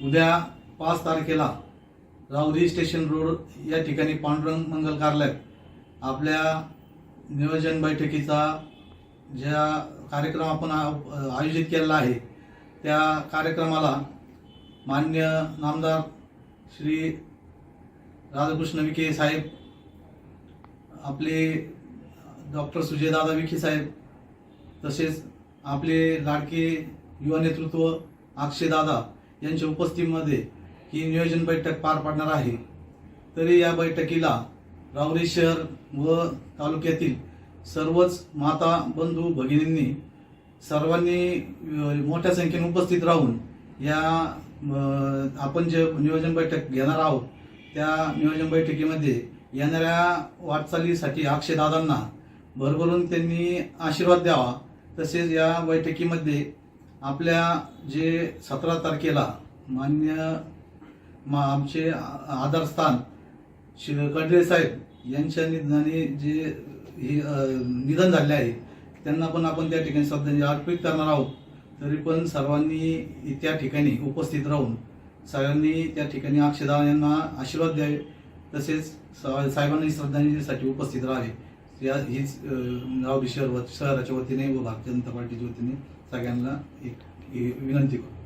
उद्या पाच तारखेला रावरी स्टेशन रोड या ठिकाणी पांडुरंग मंगल कार्यालयात आपल्या नियोजन बैठकीचा ज्या कार्यक्रम आपण आयोजित केलेला आहे त्या कार्यक्रमाला मान्य नामदार श्री राधाकृष्ण विखे साहेब आपले डॉक्टर सुजयदादा विखे साहेब तसेच आपले लाडके युवा नेतृत्व अक्षयदादा यांच्या उपस्थितीमध्ये ही नियोजन बैठक पार पाडणार आहे. तरी या बैठकीला रावरी शहर व तालुक्यातील सर्वच माता बंधू भगिनींनी सर्वांनी मोठ्या संख्येने उपस्थित राहून या आपण जे नियोजन बैठक घेणार आहोत त्या नियोजन बैठकीमध्ये येणाऱ्या वाटचालीसाठी अक्षयदादांना भरभरून त्यांनी आशीर्वाद द्यावा. तसेच या बैठकीमध्ये आपल्या जे सतरा तारखेला मान्य मा आमचे आ- आधारस्थान श्री कडरे साहेब यांच्या निधनाने जे हे निधन झाले आहे त्यांना पण आपण त्या ठिकाणी श्रद्धांजली अर्पित करणार आहोत. तरी पण सर्वांनी त्या ठिकाणी उपस्थित राहून सगळ्यांनी त्या ठिकाणी अक्षदा यांना आशीर्वाद द्यावे. तसेच साहेबांनी श्रद्धांजलीसाठी उपस्थित राहावे. या हीच अ, शहर व- शहराच्या वतीने व भारतीय जनता पार्टीच्या वतीने सगळ्यांना एक विनंती करतो.